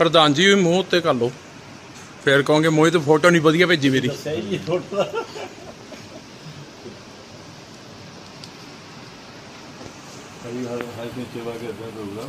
ਪ੍ਰਧਾਨ ਜੀ ਵੀ ਮੂੰਹ ਉੱਤੇ ਕਰ ਲਓ। ਫੇਰ ਕਹੋਗੇ ਮੋਹਿਤ ਫੋਟੋ ਨਹੀਂ ਵਧੀਆ ਭੇਜੀ ਮੇਰੀ। ਸਹੀ ਫੋਟੋ ਕਈ ਹਰ ਹਰ ਕੋਈ ਸੇਵਾ ਕਰਦਾ ਹੋਊਗਾ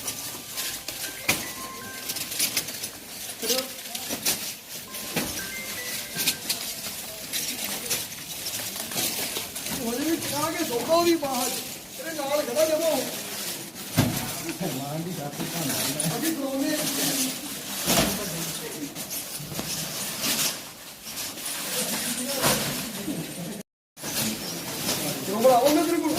ਉਹਦੇ ਵਿੱਚ ਆ ਕੇ ਸੋਕਾ ਉਹਦੀ ਬਾਹਰ। ਇਹਦੇ ਨਾਲ ਖੜਾ ਜਮੋ ਅਸੀਂ ਕਰਾਉਂਦੇ ਜੋਬੜਾ ਉਹਨੇ ਤੇਰੇ ਕੋਲ।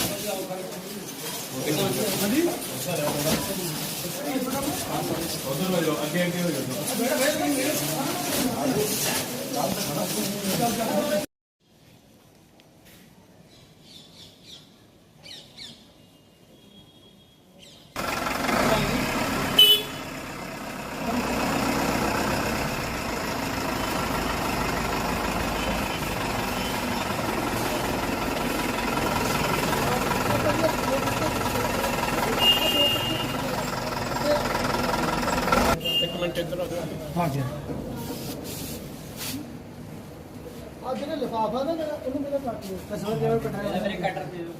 ਆ ਜਿਹੜੇ ਲਿਫਾਫਾ ਨਾ ਜਿਹੜਾ ਇਹਨੂੰ ਮੇਰਾ ਕੱਟ ਦਿਓ ਕਸਰ ਜਿਵੇਂ ਕਟਾਇਆ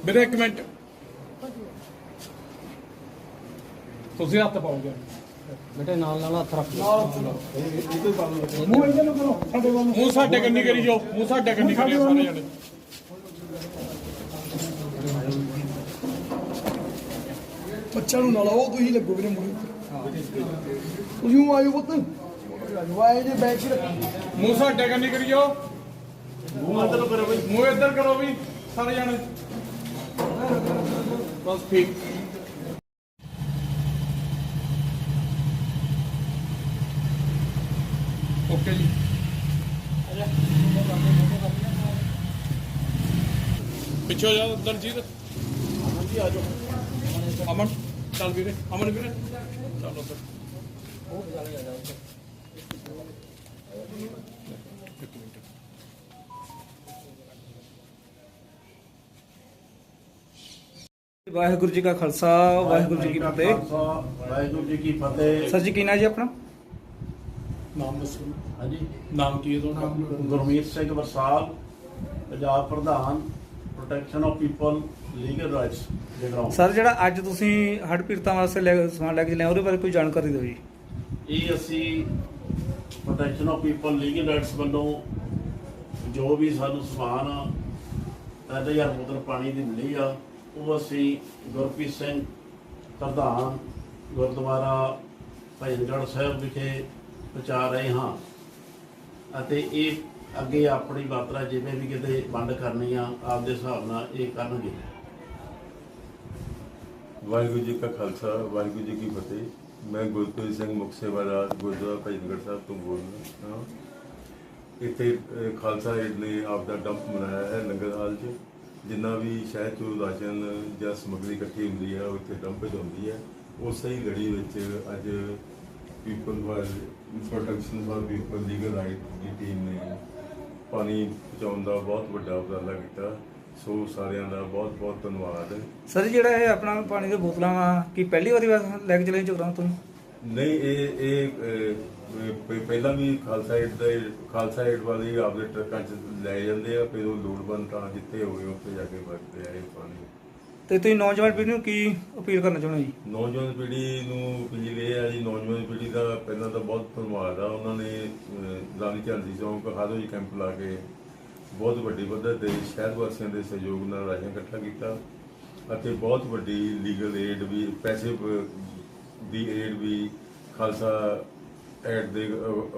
ਵੀਰੇ ਇੱਕ ਮਿੰਟ। ਤੁਸੀਂ ਹੱਥ ਪਾਓਗੇ। ਮੂੰਹ ਇਹਨਾਂ ਨੂੰ ਕਰੋ ਸਾਡੇ ਵੱਲ ਨੂੰ। ਮੂੰਹ ਸਾਡੇ ਕੰਨੀ ਕਰੀ ਜਾਓ। ਮੂੰਹ ਸਾਡੇ ਕੰਨੀ ਕਰੀ ਜਾਓ ਸਾਰੇ ਜਣੇ। ਬੱਚਾ ਨੂੰ ਨਾਲ ਆਓ ਤੁਸੀਂ ਲੱਗੋ ਵੀਰੇ ਮੂੰਹ ਤੁਸੀਂ ਆਇਓ ਪੁੱਤ। ਵਾਏ ਜੇ ਚ ਰੱਖੋ। ਮੂੰਹ ਸਾਡੇ ਕੰਨੀ ਕਰੀ ਜਾਓ ਮੂੰਹ ਇੱਧਰ ਕਰੋ ਬਈ ਮੂੰਹ ਇੱਧਰ ਕਰੋ ਵੀ ਸਾਰੇ ਜਣੇ। ਬਸ ਠੀਕ। ਓਕੇ ਜੀ। ਪਿੱਛੇ ਜਾ ਦਲਜੀਤ ਅਮਨ ਜੀ ਆ ਜਾਓ। ਅਮਨ ਚੱਲ ਵੀਰੇ। ਅਮਨ ਵੀਰੇ। ਚੱਲ ਮਿੰਟ ਵਾਹਿਗੁਰੂ ਜੀ ਕਾ ਖਾਲਸਾ ਵਾਹਿਗੁਰੂ ਜੀ ਕੀ ਫਤਿਹ। ਵਾਹਿਗੁਰੂ ਜੀ ਕੀ ਫਤਿਹ। ਸਰ ਜੀ ਕੀ ਜੀ ਆਪਣਾ? ਨਾਮ ਦੱਸੋ। ਹਾਂਜੀ। ਨਾਮ ਕੀ ਹੈ ਤੁਹਾਡਾ? ਗੁਰਮੀਤ ਸਿੰਘ ਵਰਸਾਲ ਪੰਜਾਬ ਪ੍ਰਧਾਨ protection of people legal rights Jagraon. Sir ਜਿਹੜਾ ਅੱਜ ਤੁਸੀਂ ਹੜ੍ਹ ਪੀੜਤਾਂ ਵਾਸਤੇ ਸਮਾਨ ਲੈ ਕੇ ਚੱਲੇ ਆ, ਉਹਦੇ ਬਾਰੇ ਕੋਈ ਜਾਣਕਾਰੀ ਦਿਓ ਜੀ। ਇਹ ਅਸੀਂ protection of people legal rights ਵੱਲੋਂ ਜੋ ਵੀ ਸਾਨੂੰ ਸਮਾਨ 3000 ਬੋਤਲ ਪਾਣੀ ਦੀ ਮਿਲੀ ਆ, ਉਹ ਅਸੀਂ ਗੁਰਪ੍ਰੀਤ ਸਿੰਘ ਪ੍ਰਧਾਨ ਗੁਰਦੁਆਰਾ ਭਜਨਗੜ੍ਹ ਸਾਹਿਬ ਵਿਖੇ ਪਹੁੰਚਾ ਰਹੇ ਹਾਂ ਅਤੇ ਇਹ ਅੱਗੇ ਆਪਣੀ ਮਾਤਰਾ ਜਿਵੇਂ ਵੀ ਕਿਤੇ ਵੰਡ ਕਰਨੀ ਆ, ਆਪਦੇ ਹਿਸਾਬ ਨਾਲ ਇਹ ਕਰਨਗੇ। ਵਾਹਿਗੁਰੂ ਜੀ ਕਾ ਖਾਲਸਾ, ਵਾਹਿਗੁਰੂ ਜੀ ਕੀ ਫਤਿਹ। ਮੈਂ ਗੁਰਪ੍ਰੀਤ ਸਿੰਘ ਮੁੱਖ ਗੁਰਦੁਆਰਾ ਭਜਨਗੜ੍ਹ ਸਾਹਿਬ ਤੋਂ ਬੋਲ ਰਿਹਾ ਹਾਂ। ਇੱਥੇ ਅਹ, ਖਾਲਸਾ ਏਡ ਨੇ ਆਪ ਦਾ ਡੰਪ ਮਨਾਇਆ ਹੈ ਲੰਗਰ ਹਾਲ 'ਚ। ਜਿੰਨਾ ਵੀ ਸ਼ਹਿਰ ਚੋਂ ਰਾਸ਼ਨ ਜਾਂ ਸਮੱਗਰੀ ਇਕੱਠੀ ਹੁੰਦੀ ਹੈ ਉਹ ਇੱਥੇ ਡੰਪ 'ਚ ਹੁੰਦੀ ਹੈ। ਉਸੇ ਹੀ ਲੜੀ ਵਿੱਚ ਅੱਜ people war protection for people legal right the team ਨੇ ਪਾਣੀ ਪਹੁੰਚਾਉਣ ਦਾ ਬਹੁਤ ਵੱਡਾ ਉਪਰਾਲਾ ਕੀਤਾ। ਸੋ ਸਾਰਿਆਂ ਦਾ ਬਹੁਤ ਬਹੁਤ ਧੰਨਵਾਦ। ਸਰ ਜਿਹੜਾ ਇਹ ਆਪਣਾ ਪਾਣੀ ਦੀਆਂ ਬੋਤਲਾਂ ਵਾ ਕੀ ਪਹਿਲੀ ਵਾਰੀ ਵਾਸ- ਲੈ ਕੇ ਚਲੇ ਜਗਰਾਉਂ ਤੋਂ? ਨਹੀਂ ਇਹ ਇਹ ਅਹ, ਪ- ਪਹਿਲਾਂ ਵੀ ਖਾਲਸਾ ਏਡ ਦੇ ਖਾਲਸਾ ਏਡ ਵਾਲੇ ਆਪਦੇ ਟਰੱਕਾਂ 'ਚ ਲੈ ਜਾਂਦੇ ਆ ਫਿਰ ਉਹ ਲੋੜਵੰਦ ਤਾਂ ਜਿੱਥੇ ਹੋਵੇ ਉੱਥੇ ਜਾ ਕੇ ਵਰਤਦੇ ਆ ਇਹ ਪਾਣੀ। ਤੇ ਤੁਸੀਂ ਨੌਜਵਾਨ ਪੀੜ੍ਹੀ ਨੂੰ ਕੀ ਅਪੀਲ ਕਰਨਾ ਚਾਹੁੰਦੇ ਹੋ ਜੀ? ਨੌਜਵਾਨ ਪੀੜ੍ਹੀ ਨੂੰ ਇਹ ਹੈ ਜੀ ਨੌਜਵਾਨ ਪੀੜ੍ਹੀ ਦਾ ਪਹਿਲਾਂ ਤਾਂ ਬਹੁਤ ਧੰਨਵਾਦ ਆ। ਉਹਨਾਂ ਨੇ ਅਹ, ਰਾਣੀ ਝਾਂਸੀ ਚੌਂਕ ਹਾਦੋ ਜੀ ਕੈਂਪ ਲਾ ਕੇ ਬਹੁਤ ਵੱਡੀ ਪੱਧਰ ਤੇ ਸ਼ਹਿਰ ਵਾਸੀਆਂ ਦੇ ਸਹਿਯੋਗ ਨਾਲ ਰਾਸ਼ਨ ਇਕੱਠਾ ਕੀਤਾ ਅਤੇ ਬਹੁਤ ਵੱਡੀ ਲੀਗਲ ਏਡ ਵੀ, ਪੈਸੇ ਦੀ ਏਡ ਵੀ ਖਾਲਸਾ ਐਡ ਦੇ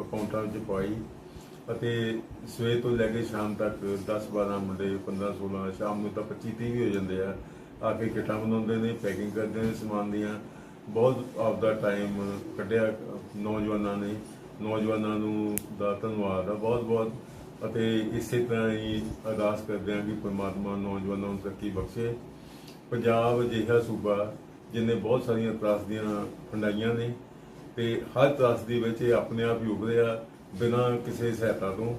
ਅਕਾਊਂਟਾਂ ਵਿੱਚ ਪਾਈ ਅਤੇ ਸਵੇਰ ਤੋਂ ਲੈ ਕੇ ਸ਼ਾਮ ਤੱਕ 10 12 ਮੁੰਡੇ 15 16 ਸ਼ਾਮ ਨੂੰ ਤਾਂ 25 30 ਵੀ ਹੋ ਜਾਂਦੇ ਆ ਆ ਕੇ ਕਿੱਟਾਂ ਬਣਾਉਂਦੇ ਨੇ ਪੈਕਿੰਗ ਕਰਦੇ ਨੇ ਸਮਾਨ ਦੀਆਂ। ਬਹੁਤ ਆਪਦਾ ਟਾਈਮ ਕੱਢਿਆ ਨੌਜਵਾਨਾਂ ਨੇ। ਨੌਜਵਾਨਾਂ ਨੂੰ ਦਾ ਧੰਨਵਾਦ ਆ ਬਹੁਤ ਬਹੁਤ ਅਤੇ ਇਸੇ ਤਰ੍ਹਾਂ ਹੀ ਅਰਦਾਸ ਕਰਦੇ ਹਾਂ ਕਿ ਪਰਮਾਤਮਾ ਨੌਜਵਾਨਾਂ ਨੂੰ ਤਰੱਕੀ ਬਖਸ਼ੇ। ਪੰਜਾਬ ਅਜਿਹਾ ਸੂਬਾ ਜਿਨੇ ਬਹੁਤ ਸਾਰੀਆਂ ਤਰਾਸਦੀਆਂ ਫੰਡਾਈਆਂ ਨੇ ਤੇ ਹਰ ਤਰਾਸਦੀ ਵਿੱਚ ਇਹ ਆਪਣੇ ਆਪ ਹੀ ਉਭਰਿਆ ਬਿਨਾਂ ਕਿਸੇ ਸਹਾਇਤਾ ਤੋਂ।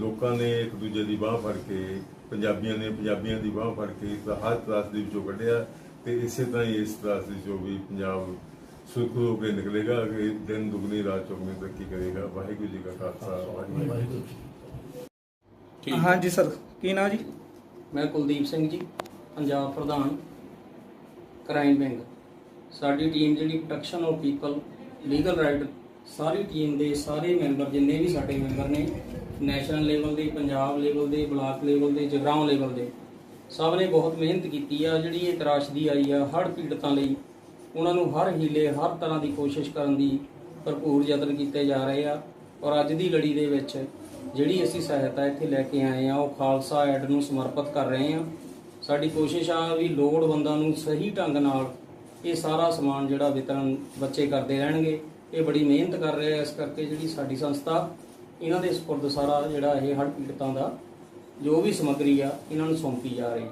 ਲੋਕਾਂ ਨੇ ਇੱਕ ਦੂਜੇ ਦੀ ਬਾਹ ਫੜ ਕੇ, ਪੰਜਾਬੀਆਂ ਨੇ ਪੰਜਾਬੀਆਂ ਦੀ ਬਾਹ ਫੜ ਕੇ ਹਰ ਹਰ ਤਰਾਸਦੀ ਵਿੱਚੋਂ ਕੱਢਿਆ ਤੇ ਇਸੇ ਤਰ੍ਹਾਂ ਹੀ ਇਸ ਤਰਾਸਦੀ ਚੋਂ ਵੀ ਪੰਜਾਬ ਸੁਖ ਹੋ ਕੇ ਨਿਕਲੇਗਾ ਕਿ ਦਿਨ ਦੁਗਣੀ ਰਾਤ ਚੌਗਣੀ ਤਰੱਕੀ ਕਰੇਗਾ। ਵਾਹਿਗੁਰੂ ਜੀ ਕਾ ਖਾਲਸਾ, ਵਾਹਿਗੁਰੂ ਜੀ ਠੀਕ। ਹਾਂਜੀ ਸਰ ਕੀ ਨਾਮ ਜੀ? ਮੈਂ ਕੁਲਦੀਪ ਸਿੰਘ ਜੀ ਪੰਜਾਬ ਪ੍ਰਧਾਨ ਕ੍ਰਾਈਮ ਵਿੰਗ। ਸਾਡੀ ਟੀਮ ਜਿਹੜੀ protection of people legal right sorry team ਦੇ ਸਾਰੇ ਮੈਂਬਰ ਜਿੰਨੇ ਵੀ ਸਾਡੇ ਮੈਂਬਰ ਨੇ ਨੈਸ਼ਨਲ ਲੈਵਲ ਦੇ ਪੰਜਾਬ ਲੈਵਲ ਦੇ ਬਲਾਕ ਲੈਵਲ ਦੇ ਜਗਰਾਉਂ ਲੈਵਲ ਦੇ ਸਭ ਨੇ ਬਹੁਤ ਮਿਹਨਤ ਕੀਤੀ ਆ। ਜਿਹੜੀ ਇਹ ਤਰਾਸ਼ਦੀ ਆਈ ਆ ਹੜ੍ਹ ਪੀੜਤਾਂ ਲਈ ਉਹਨਾਂ ਨੂੰ ਹਰ ਹੀਲੇ ਹਰ ਤਰ੍ਹਾਂ ਦੀ ਕੋਸ਼ਿਸ਼ ਕਰਨ ਦੀ ਭਰਪੂਰ ਯਤਨ ਕੀਤੇ ਜਾ ਰਹੇ ਆ। ਔਰ ਅੱਜ ਦੀ ਲੜੀ ਦੇ ਵਿੱਚ ਜਿਹੜੀ ਅਸੀਂ ਸਹਾਇਤਾ ਇੱਥੇ ਲੈ ਕੇ ਆਏ ਆ ਉਹ ਖਾਲਸਾ ਐਡ ਨੂੰ ਸਮਰਪਿਤ ਕਰ ਰਹੇ ਆ। ਸਾਡੀ ਕੋਸ਼ਿਸ਼ ਆ ਵੀ ਲੋੜਵੰਦਾਂ ਨੂੰ ਸਹੀ ਢੰਗ ਨਾਲ ਇਹ ਸਾਰਾ ਸਮਾਨ ਜਿਹੜਾ ਵਿਤਰਨ ਬੱਚੇ ਕਰਦੇ ਰਹਿਣਗੇ। ਇਹ ਬੜੀ ਮਿਹਨਤ ਕਰ ਰਹੇ ਆ ਇਸ ਕਰਕੇ ਜਿਹੜੀ ਸਾਡੀ ਸੰਸਥਾ ਇਹਨਾਂ ਦੇ ਸਪੁਰਦ ਸਾਰਾ ਜਿਹੜਾ ਇਹ ਹੜ੍ਹ ਪੀੜਤਾਂ ਦਾ ਜੋ ਵੀ ਸਮੱਗਰੀ ਆ ਇਹਨਾਂ ਨੂੰ ਸੌਂਪੀ ਜਾ ਰਹੀ ਹੈ।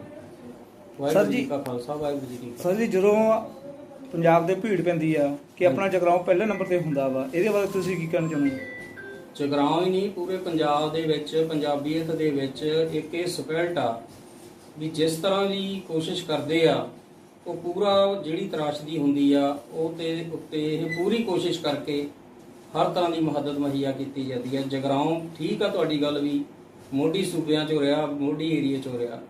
ਵਾਹਿਗੁਰੂ ਜੀ- ਕਾ ਖਾਲਸਾ ਵਾਹਿਗੁਰੂ ਜੀ ਕੀ ਸਰ ਜੀ ਜਦੋਂ ਪੰਜਾਬ ਦੇ ਭੀੜ ਪੈਂਦੀ ਆ ਕਿ ਆਪਣਾ ਜਗਰਾਉਂ ਪਹਿਲੇ ਨੰਬਰ ਤੇ ਹੁੰਦਾ ਵਾ ਇਹਦੇ ਬਾਰੇ ਤੁਸੀਂ ਕੀ ਕਹਿਣਾ ਚਾਹੁੰਦੇ ਹੋ? ਜਗਰਾਉਂ ਹੀ ਨਹੀਂ, ਪੂਰੇ ਪੰਜਾਬ ਦੇ ਵਿੱਚ, ਪੰਜਾਬੀਅਤ ਦੇ ਵਿੱਚ ਇੱਕ ਇਹ ਸਪੈਲਟ ਆ ਵੀ ਜਿਸ ਤਰ੍ਹਾਂ ਦੀ ਕੋਸ਼ਿਸ਼ ਕਰਦੇ ਆ, ਉਹ ਪੂਰਾ ਜਿਹੜੀ ਤਰਾਸ਼ਦੀ ਹੁੰਦੀ ਆ, ਉਹ ਤੇ ਉੱਤੇ ਇਹ ਪੂਰੀ ਕੋਸ਼ਿਸ਼ ਕਰਕੇ ਹਰ ਤਰ੍ਹਾਂ ਦੀ ਮਦਦ ਮੁਹੱਈਆ ਕੀਤੀ ਜਾਂਦੀ ਹੈ ਜਗਰਾਉਂ ਠੀਕ ਆ ਤੁਹਾਡੀ ਗੱਲ ਵੀ, ਮੋਢੀ ਸੂਬਿਆਂ 'ਚ ਹੋ ਰਿਹਾ, ਮੋਢੀ ਏਰੀਆ 'ਚ ਹੋ ਰਿਹਾ।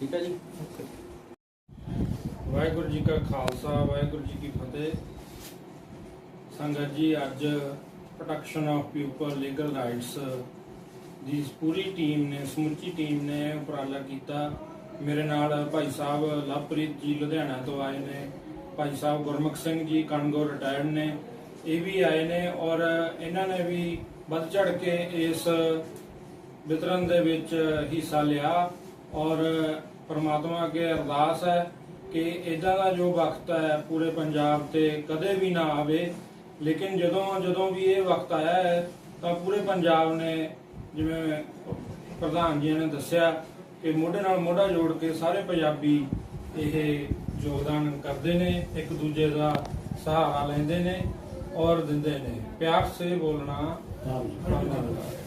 ਠੀਕ ਹੈ ਜੀ? ਵਾਹਿਗੁਰੂ ਜੀ ਕਾ ਖਾਲਸਾ, ਵਾਹਿਗੁਰੂ ਜੀ ਕੀ ਫਤਿਹ। ਸੰਗਤ ਜੀ, ਅੱਜ protection of people legal rights ਦੀ ਪੂਰੀ ਟੀਮ ਨੇ, ਸਮੁੱਚੀ ਟੀਮ ਨੇ ਉਪਰਾਲਾ ਕੀਤਾ। ਮੇਰੇ ਨਾਲ ਭਾਈ ਸਾਹਿਬ ਲਵਪ੍ਰੀਤ ਜੀ ਲੁਧਿਆਣਾ ਤੋਂ ਆਏ ਨੇ। ਭਾਈ ਸਾਹਿਬ ਗੁਰਮੁਖ ਸਿੰਘ ਜੀ, ਕਣਗੋ ਰਿਟਾਇਰਡ ਨੇ। ਇਹ ਵੀ ਆਏ ਨੇ ਔਰ ਇਹਨਾਂ ਨੇ ਵੀ ਵੱਧ ਚੜ ਕੇ ਇਸ ਵਿਤਰਨ ਦੇ ਵਿੱਚ ਹਿੱਸਾ ਲਿਆ। ਔਰ ਪਰਮਾਤਮਾ ਅੱਗੇ ਅਰਦਾਸ ਹੈ ਕਿ ਇਦਾਂ ਦਾ ਜੋ ਵਕਤ ਹੈ ਪੂਰੇ ਪੰਜਾਬ ਤੇ ਕਦੇ ਵੀ ਨਾ ਆਵੇ। ਲੇਕਿਨ ਜਦੋਂ ਜਦੋਂ ਵੀ ਇਹ ਵਕਤ ਆਇਆ ਹੈ ਤਾਂ ਪੂਰੇ ਪੰਜਾਬ ਨੇ ਜਿਵੇਂ ਪ੍ਰਧਾਨ ਜੀ ਨੇ ਦੱਸਿਆ ਕਿ ਮੋਢੇ ਨਾਲ ਮੋਢਾ ਜੋੜ ਕੇ ਸਾਰੇ ਪੰਜਾਬੀ ਇਹ ਯੋਗਦਾਨ ਕਰਦੇ ਨੇ ਇੱਕ ਦੂਜੇ ਦਾ ਸਹਾਰਾ ਲੈਂਦੇ ਨੇ ਔਰ ਦਿੰਦੇ ਨੇ। ਪਿਆਰ ਸੇ ਬੋਲਣਾ ਧੰਨਵਾਦ।